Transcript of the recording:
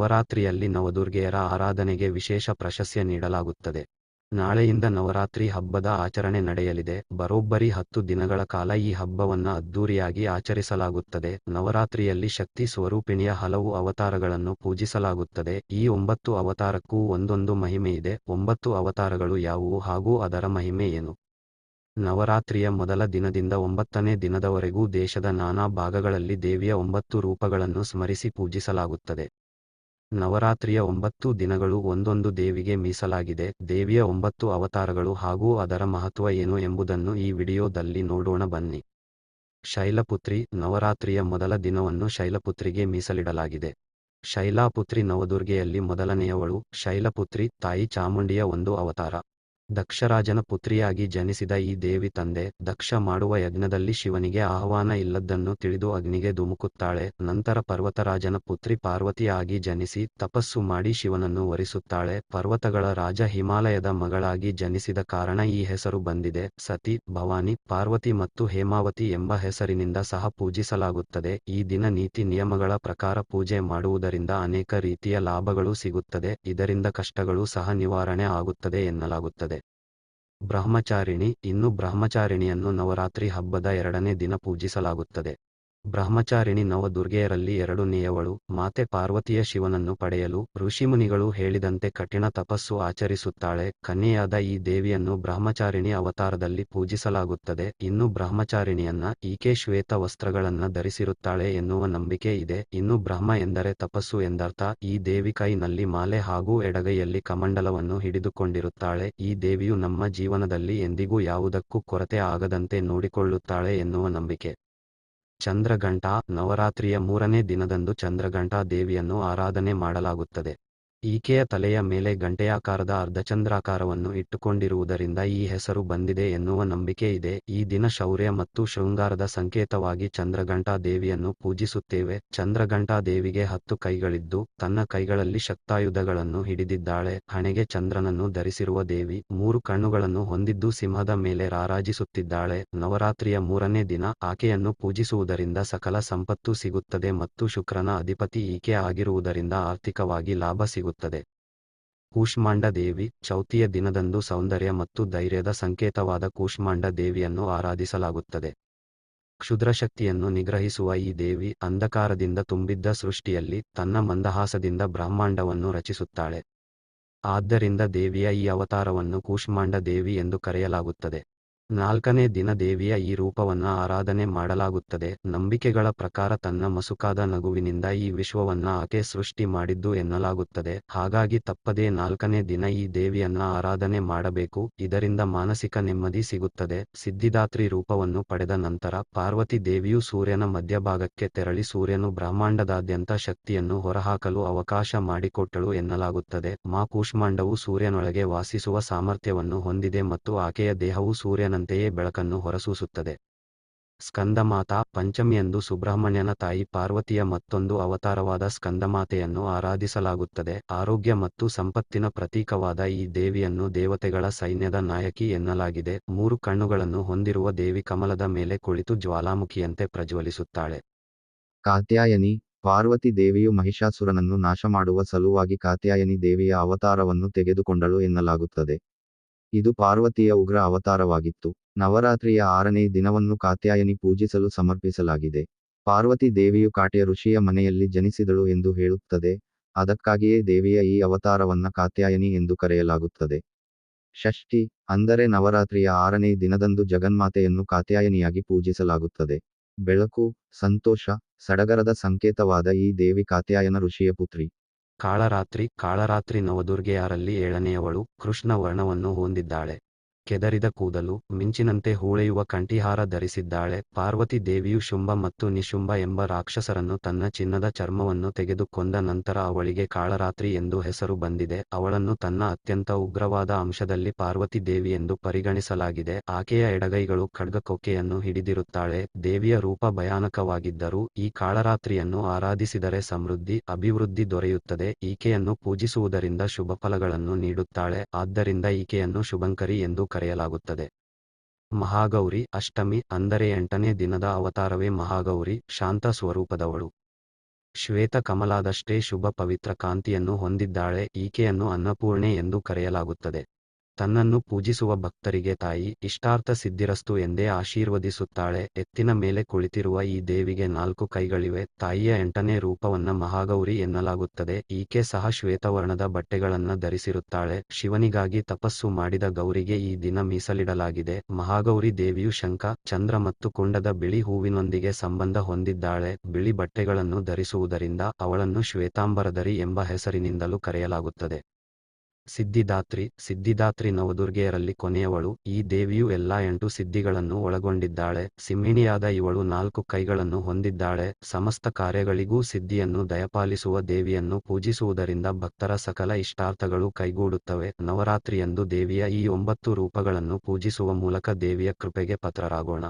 ನವರಾತ್ರಿಯಲ್ಲಿ ನವದುರ್ಗೆಯರ ಆರಾಧನೆಗೆ ವಿಶೇಷ ಪ್ರಶಸ್ತಿ ನೀಡಲಾಗುತ್ತದೆ. ನಾಳೆಯಿಂದ ನವರಾತ್ರಿ ಹಬ್ಬದ ಆಚರಣೆ ನಡೆಯಲಿದೆ. ಬರೋಬ್ಬರಿ ಹತ್ತು ದಿನಗಳ ಕಾಲ ಈ ಹಬ್ಬವನ್ನು ಅದ್ದೂರಿಯಾಗಿ ಆಚರಿಸಲಾಗುತ್ತದೆ. ನವರಾತ್ರಿಯಲ್ಲಿ ಶಕ್ತಿ ಸ್ವರೂಪಿಣಿಯ ಹಲವು ಅವತಾರಗಳನ್ನು ಪೂಜಿಸಲಾಗುತ್ತದೆ. ಈ ಒಂಬತ್ತು ಅವತಾರಕ್ಕೂ ಒಂದೊಂದು ಮಹಿಮೆಯಿದೆ ಒಂಬತ್ತು ಅವತಾರಗಳು ಯಾವುವು ಹಾಗೂ ಅದರ ಮಹಿಮೆ ಏನು? ನವರಾತ್ರಿಯ ಮೊದಲ ದಿನದಿಂದ ಒಂಬತ್ತನೇ ದಿನದವರೆಗೂ ದೇಶದ ನಾನಾ ಭಾಗಗಳಲ್ಲಿ ದೇವಿಯ ಒಂಬತ್ತು ರೂಪಗಳನ್ನು ಸ್ಮರಿಸಿ ಪೂಜಿಸಲಾಗುತ್ತದೆ. ನವರಾತ್ರಿಯ ಒಂಬತ್ತು ದಿನಗಳು ಒಂದೊಂದು ದೇವಿಗೆ ಮೀಸಲಾಗಿದೆ. ದೇವಿಯ ಒಂಬತ್ತು ಅವತಾರಗಳು ಹಾಗೂ ಅದರ ಮಹತ್ವ ಏನು ಎಂಬುದನ್ನು ಈ ವಿಡಿಯೋದಲ್ಲಿ ನೋಡೋಣ ಬನ್ನಿ. ಶೈಲಪುತ್ರಿ ನವರಾತ್ರಿಯ ಮೊದಲ ದಿನವನ್ನು ಶೈಲಪುತ್ರಿಗೆ ಮೀಸಲಿಡಲಾಗಿದೆ. ಶೈಲಾಪುತ್ರಿ ನವದುರ್ಗೆಯಲ್ಲಿ ಮೊದಲನೆಯವಳು. ಶೈಲಪುತ್ರಿ ತಾಯಿ ಚಾಮುಂಡಿಯ ಒಂದು ಅವತಾರ. ದಕ್ಷರಾಜನ ಪುತ್ರಿಯಾಗಿ ಜನಿಸಿದ ಈ ದೇವಿ ತಂದೆ ದಕ್ಷ ಮಾಡುವ ಯಜ್ಞದಲ್ಲಿ ಶಿವನಿಗೆ ಆಹ್ವಾನ ಇಲ್ಲದ್ದನ್ನು ತಿಳಿದು ಅಗ್ನಿಗೆ ಧುಮುಕುತ್ತಾಳೆ. ನಂತರ ಪರ್ವತರಾಜನ ಪುತ್ರಿ ಪಾರ್ವತಿಯಾಗಿ ಜನಿಸಿ ತಪಸ್ಸು ಮಾಡಿ ಶಿವನನ್ನು ವರಿಸುತ್ತಾಳೆ. ಪರ್ವತಗಳ ರಾಜ ಹಿಮಾಲಯದ ಮಗಳಾಗಿ ಜನಿಸಿದ ಕಾರಣ ಈ ಹೆಸರು ಬಂದಿದೆ. ಸತಿ, ಭವಾನಿ, ಪಾರ್ವತಿ ಮತ್ತು ಹೇಮಾವತಿ ಎಂಬ ಹೆಸರಿನಿಂದ ಸಹ ಪೂಜಿಸಲಾಗುತ್ತದೆ. ಈ ದಿನ ನೀತಿ ನಿಯಮಗಳ ಪ್ರಕಾರ ಪೂಜೆ ಮಾಡುವುದರಿಂದ ಅನೇಕ ರೀತಿಯ ಲಾಭಗಳು ಸಿಗುತ್ತದೆ. ಇದರಿಂದ ಕಷ್ಟಗಳು ಸಹ ನಿವಾರಣೆ ಆಗುತ್ತದೆ ಎನ್ನಲಾಗುತ್ತದೆ. ಬ್ರಹ್ಮಚಾರಿಣಿ ಇನ್ನು ಬ್ರಹ್ಮಚಾರಿಣಿಯನ್ನು ನವರಾತ್ರಿ ಹಬ್ಬದ ಎರಡನೇ ದಿನ ಪೂಜಿಸಲಾಗುತ್ತದೆ. ಬ್ರಹ್ಮಚಾರಿಣಿ ನವದುರ್ಗೆಯರಲ್ಲಿ ಎರಡನೆಯವಳು. ಮಾತೆ ಪಾರ್ವತಿಯ ಶಿವನನ್ನು ಪಡೆಯಲು ಋಷಿಮುನಿಗಳು ಹೇಳಿದಂತೆ ಕಠಿಣ ತಪಸ್ಸು ಆಚರಿಸುತ್ತಾಳೆ. ಕನ್ಯೆಯಾದ ಈ ದೇವಿಯನ್ನು ಬ್ರಹ್ಮಚಾರಿಣಿ ಅವತಾರದಲ್ಲಿ ಪೂಜಿಸಲಾಗುತ್ತದೆ. ಇನ್ನು ಬ್ರಹ್ಮಚಾರಿಣಿಯನ್ನ ಈಕೆ ಶ್ವೇತ ವಸ್ತ್ರಗಳನ್ನ ಧರಿಸಿರುತ್ತಾಳೆ ಎನ್ನುವ ನಂಬಿಕೆ ಇದೆ. ಇನ್ನು ಬ್ರಹ್ಮ ಎಂದರೆ ತಪಸ್ಸು ಎಂದರ್ಥ. ಈ ದೇವಿ ಕೈನಲ್ಲಿ ಮಾಲೆ ಹಾಗೂ ಎಡಗೈಯಲ್ಲಿ ಕಮಂಡಲವನ್ನು ಹಿಡಿದುಕೊಂಡಿರುತ್ತಾಳೆ. ಈ ದೇವಿಯು ನಮ್ಮ ಜೀವನದಲ್ಲಿ ಎಂದಿಗೂ ಯಾವುದಕ್ಕೂ ಕೊರತೆ ಆಗದಂತೆ ನೋಡಿಕೊಳ್ಳುತ್ತಾಳೆ ಎನ್ನುವ ನಂಬಿಕೆ. ಚಂದ್ರಘಂಟಾ ನವರಾತ್ರಿಯ ಮೂರನೇ ದಿನದಂದು ಚಂದ್ರಘಂಟಾ ದೇವಿಯನ್ನು ಆರಾಧನೆ ಮಾಡಲಾಗುತ್ತದೆ. ಈಕೆಯ ತಲೆಯ ಮೇಲೆ ಗಂಟೆಯಾಕಾರದ ಅರ್ಧಚಂದ್ರಾಕಾರವನ್ನು ಇಟ್ಟುಕೊಂಡಿರುವುದರಿಂದ ಈ ಹೆಸರು ಬಂದಿದೆ ಎನ್ನುವ ನಂಬಿಕೆ ಇದೆ. ಈ ದಿನ ಶೌರ್ಯ ಮತ್ತು ಶೃಂಗಾರದ ಸಂಕೇತವಾಗಿ ಚಂದ್ರಘಂಟಾ ದೇವಿಯನ್ನು ಪೂಜಿಸುತ್ತೇವೆ. ಚಂದ್ರಘಂಟಾ ದೇವಿಗೆ ಹತ್ತು ಕೈಗಳಿದ್ದು, ತನ್ನ ಕೈಗಳಲ್ಲಿ ಶಕ್ತಾಯುಧಗಳನ್ನು ಹಿಡಿದಿದ್ದಾಳೆ. ಹಣೆಗೆ ಚಂದ್ರನನ್ನು ಧರಿಸಿರುವ ದೇವಿ, ಮೂರು ಕಣ್ಣುಗಳನ್ನು ಹೊಂದಿದ್ದು ಸಿಂಹದ ಮೇಲೆ ರಾರಾಜಿಸುತ್ತಿದ್ದಾಳೆ. ನವರಾತ್ರಿಯ ಮೂರನೇ ದಿನ ಆಕೆಯನ್ನು ಪೂಜಿಸುವುದರಿಂದ ಸಕಲ ಸಂಪತ್ತು ಸಿಗುತ್ತದೆ ಮತ್ತು ಶುಕ್ರನ ಅಧಿಪತಿ ಈಕೆ ಆಗಿರುವುದರಿಂದ ಆರ್ಥಿಕವಾಗಿ ಲಾಭ ಸಿಗುತ್ತದೆ. ಕೂಷ್ಮಾಂಡ ದೇವಿ ಚೌತಿಯ ದಿನದಂದು ಸೌಂದರ್ಯ ಮತ್ತು ಧೈರ್ಯದ ಸಂಕೇತವಾದ ಕೂಷ್ಮಾಂಡ ದೇವಿಯನ್ನು ಆರಾಧಿಸಲಾಗುತ್ತದೆ. ಕ್ಷುದ್ರಶಕ್ತಿಯನ್ನು ನಿಗ್ರಹಿಸುವ ಈ ದೇವಿ ಅಂಧಕಾರದಿಂದ ತುಂಬಿದ್ದ ಸೃಷ್ಟಿಯಲ್ಲಿ ತನ್ನ ಮಂದಹಾಸದಿಂದ ಬ್ರಹ್ಮಾಂಡವನ್ನು ರಚಿಸುತ್ತಾಳೆ. ಆದ್ದರಿಂದ ದೇವಿಯ ಈ ಅವತಾರವನ್ನು ಕೂಷ್ಮಾಂಡ ದೇವಿ ಎಂದು ಕರೆಯಲಾಗುತ್ತದೆ. ನಾಲ್ಕನೇ ದಿನ ದೇವಿಯ ಈ ರೂಪವನ್ನ ಆರಾಧನೆ ಮಾಡಲಾಗುತ್ತದೆ. ನಂಬಿಕೆಗಳ ಪ್ರಕಾರ ತನ್ನ ಮಸುಕಾದ ನಗುವಿನಿಂದ ಈ ವಿಶ್ವವನ್ನ ಆಕೆ ಸೃಷ್ಟಿ ಮಾಡಿದ್ದು ಎನ್ನಲಾಗುತ್ತದೆ. ಹಾಗಾಗಿ ತಪ್ಪದೇ ನಾಲ್ಕನೇ ದಿನ ಈ ದೇವಿಯನ್ನ ಆರಾಧನೆ ಮಾಡಬೇಕು. ಇದರಿಂದ ಮಾನಸಿಕ ನೆಮ್ಮದಿ ಸಿಗುತ್ತದೆ. ಸಿದ್ಧಿದಾತ್ರಿ ರೂಪವನ್ನು ಪಡೆದ ನಂತರ ಪಾರ್ವತಿ ದೇವಿಯು ಸೂರ್ಯನ ಮಧ್ಯಭಾಗಕ್ಕೆ ತೆರಳಿ ಸೂರ್ಯನು ಬ್ರಹ್ಮಾಂಡದಾದ್ಯಂತ ಶಕ್ತಿಯನ್ನು ಹೊರಹಾಕಲು ಅವಕಾಶ ಮಾಡಿಕೊಟ್ಟಳು ಎನ್ನಲಾಗುತ್ತದೆ. ಮಾ ಕೂಷ್ಮಾಂಡವು ಸೂರ್ಯನೊಳಗೆ ವಾಸಿಸುವ ಸಾಮರ್ಥ್ಯವನ್ನು ಹೊಂದಿದೆ ಮತ್ತು ಆಕೆಯ ದೇಹವು ಸೂರ್ಯನ ಅಂತೆಯೇ ಬೆಳಕನ್ನು ಹೊರಸೂಸುತ್ತದೆ. ಸ್ಕಂದಮಾತಾ ಪಂಚಮಿಯಂದು ಸುಬ್ರಹ್ಮಣ್ಯನ ತಾಯಿ ಪಾರ್ವತಿಯ ಮತ್ತೊಂದು ಅವತಾರವಾದ ಸ್ಕಂದಮಾತೆಯನ್ನು ಆರಾಧಿಸಲಾಗುತ್ತದೆ. ಆರೋಗ್ಯ ಮತ್ತು ಸಂಪತ್ತಿನ ಪ್ರತೀಕವಾದ ಈ ದೇವಿಯನ್ನು ದೇವತೆಗಳ ಸೈನ್ಯದ ನಾಯಕಿ ಎನ್ನಲಾಗಿದೆ. ಮೂರು ಕಣ್ಣುಗಳನ್ನು ಹೊಂದಿರುವ ದೇವಿ ಕಮಲದ ಮೇಲೆ ಕುಳಿತು ಜ್ವಾಲಾಮುಖಿಯಂತೆ ಪ್ರಜ್ವಲಿಸುತ್ತಾಳೆ. ಕಾತ್ಯಾಯನಿ, ಪಾರ್ವತಿ ದೇವಿಯು ಮಹಿಷಾಸುರನನ್ನು ನಾಶ ಮಾಡುವ ಸಲುವಾಗಿ ಕಾತ್ಯಾಯನಿ ದೇವಿಯ ಅವತಾರವನ್ನು ತೆಗೆದುಕೊಂಡಳು ಎನ್ನಲಾಗುತ್ತದೆ. ಇದು ಪಾರ್ವತಿಯ ಉಗ್ರ ಅವತಾರವಾಗಿತ್ತು. ನವರಾತ್ರಿಯ ಆರನೇ ದಿನವನ್ನು ಕಾತ್ಯಾಯನಿ ಪೂಜಿಸಲು ಸಮರ್ಪಿಸಲಾಗಿದೆ. ಪಾರ್ವತಿ ದೇವಿಯು ಕಾಟ್ಯ ಋಷಿಯ ಮನೆಯಲ್ಲಿ ಜನಿಸಿದಳು ಎಂದು ಹೇಳುತ್ತದೆ. ಅದಕ್ಕಾಗಿಯೇ ದೇವಿಯ ಈ ಅವತಾರವನ್ನ ಕಾತ್ಯಾಯನಿ ಎಂದು ಕರೆಯಲಾಗುತ್ತದೆ. ಷಷ್ಠಿ, ಅಂದರೆ ನವರಾತ್ರಿಯ ಆರನೇ ದಿನದಂದು ಜಗನ್ಮಾತೆಯನ್ನು ಕಾತ್ಯಾಯನಿಯಾಗಿ ಪೂಜಿಸಲಾಗುತ್ತದೆ. ಬೆಳಕು, ಸಂತೋಷ, ಸಡಗರದ ಸಂಕೇತವಾದ ಈ ದೇವಿ ಕಾತ್ಯಾಯನ ಋಷಿಯ ಪುತ್ರಿ. ಕಾಳರಾತ್ರಿ ಕಾಳರಾತ್ರಿ ನವದುರ್ಗೆಯರಲ್ಲಿ ಏಳನೆಯವಳು ಕೃಷ್ಣ ವರ್ಣವನ್ನು ಹೊಂದಿದ್ದಾಳೆ. ಕೆದರಿದ ಕೂದಲು, ಮಿಂಚಿನಂತೆ ಹೂಳೆಯುವ ಕಂಠಿಹಾರ ಧರಿಸಿದ್ದಾಳೆ. ಪಾರ್ವತಿ ದೇವಿಯು ಶುಂಭ ಮತ್ತು ನಿಶುಂಭ ಎಂಬ ರಾಕ್ಷಸರನ್ನು ತನ್ನ ಚಿನ್ನದ ಚರ್ಮವನ್ನು ತೆಗೆದು ಕೊಂದ ನಂತರ ಅವಳಿಗೆ ಕಾಳರಾತ್ರಿ ಎಂದು ಹೆಸರು ಬಂದಿದೆ. ಅವಳನ್ನು ತನ್ನ ಅತ್ಯಂತ ಉಗ್ರವಾದ ಅಂಶದಲ್ಲಿ ಪಾರ್ವತಿ ದೇವಿ ಎಂದು ಪರಿಗಣಿಸಲಾಗಿದೆ. ಆಕೆಯ ಎಡಗೈಗಳು ಖಡ್ಗಕೊಕ್ಕೆಯನ್ನು ಹಿಡಿದಿರುತ್ತಾಳೆ. ದೇವಿಯ ರೂಪ ಭಯಾನಕವಾಗಿದ್ದರೂ ಈ ಕಾಳರಾತ್ರಿಯನ್ನು ಆರಾಧಿಸಿದರೆ ಸಮೃದ್ಧಿ, ಅಭಿವೃದ್ಧಿ ದೊರೆಯುತ್ತದೆ. ಈಕೆಯನ್ನು ಪೂಜಿಸುವುದರಿಂದ ಶುಭ ಫಲಗಳನ್ನು ನೀಡುತ್ತಾಳೆ. ಆದ್ದರಿಂದ ಈಕೆಯನ್ನು ಶುಭಂಕರಿ ಎಂದು ಕರೆಯಲಾಗುತ್ತದೆ. ಮಹಾಗೌರಿ ಅಷ್ಟಮಿ ಅಂದರೆ ಎಂಟನೇ ದಿನದ ಅವತಾರವೇ ಮಹಾಗೌರಿ ಶಾಂತ ಸ್ವರೂಪದವಳು. ಶ್ವೇತ ಕಮಲಾದಷ್ಟೇ ಶುಭ ಪವಿತ್ರ ಕಾಂತಿಯನ್ನು ಹೊಂದಿದ್ದಾಳೆ, ಈಕೆಯನ್ನು ಅನ್ನಪೂರ್ಣೆ ಎಂದು ಕರೆಯಲಾಗುತ್ತದೆ. ತನ್ನನ್ನು ಪೂಜಿಸುವ ಭಕ್ತರಿಗೆ ತಾಯಿ, ಇಷ್ಟಾರ್ಥ ಸಿದ್ಧಿರಸ್ತು ಎಂದೇ ಆಶೀರ್ವದಿಸುತ್ತಾಳೆ. ಎತ್ತಿನ ಮೇಲೆ ಕುಳಿತಿರುವ ಈ ದೇವಿಗೆ ನಾಲ್ಕು ಕೈಗಳಿವೆ. ತಾಯಿಯ ಎಂಟನೇ ರೂಪವನ್ನ ಮಹಾಗೌರಿ ಎನ್ನಲಾಗುತ್ತದೆ. ಈಕೆ ಸಹ ಶ್ವೇತವರ್ಣದ ಬಟ್ಟೆಗಳನ್ನ ಧರಿಸಿರುತ್ತಾಳೆ. ಶಿವನಿಗಾಗಿ ತಪಸ್ಸು ಮಾಡಿದ ಗೌರಿಗೆ ಈ ದಿನ ಮೀಸಲಿಡಲಾಗಿದೆ. ಮಹಾಗೌರಿ ದೇವಿಯು ಶಂಖ, ಚಂದ್ರ ಮತ್ತು ಕುಂಡದ ಬಿಳಿ ಹೂವಿನೊಂದಿಗೆ ಸಂಬಂಧ ಹೊಂದಿದ್ದಾಳೆ. ಬಿಳಿ ಬಟ್ಟೆಗಳನ್ನು ಧರಿಸುವುದರಿಂದ ಅವಳನ್ನು ಶ್ವೇತಾಂಬರಧರಿ ಎಂಬ ಹೆಸರಿನಿಂದಲೂ ಕರೆಯಲಾಗುತ್ತದೆ. ಸಿದ್ಧಿದಾತ್ರಿ ಸಿದ್ಧಿದಾತ್ರಿ ನವದುರ್ಗೆಯರಲ್ಲಿ ಕೊನೆಯವಳು. ಈ ದೇವಿಯು ಎಲ್ಲಾ ಎಂಟು ಸಿದ್ಧಿಗಳನ್ನು ಒಳಗೊಂಡಿದ್ದಾಳೆ. ಸಿಂಹಿಣಿಯಾದ ಇವಳು ನಾಲ್ಕು ಕೈಗಳನ್ನು ಹೊಂದಿದ್ದಾಳೆ. ಸಮಸ್ತ ಕಾರ್ಯಗಳಿಗೂ ಸಿದ್ಧಿಯನ್ನು ದಯಪಾಲಿಸುವ ದೇವಿಯನ್ನು ಪೂಜಿಸುವುದರಿಂದ ಭಕ್ತರ ಸಕಲ ಇಷ್ಟಾರ್ಥಗಳು ಕೈಗೂಡುತ್ತವೆ. ನವರಾತ್ರಿಯಂದು ದೇವಿಯ ಈ ಒಂಬತ್ತು ರೂಪಗಳನ್ನು ಪೂಜಿಸುವ ಮೂಲಕ ದೇವಿಯ ಕೃಪೆಗೆ ಪಾತ್ರರಾಗೋಣ.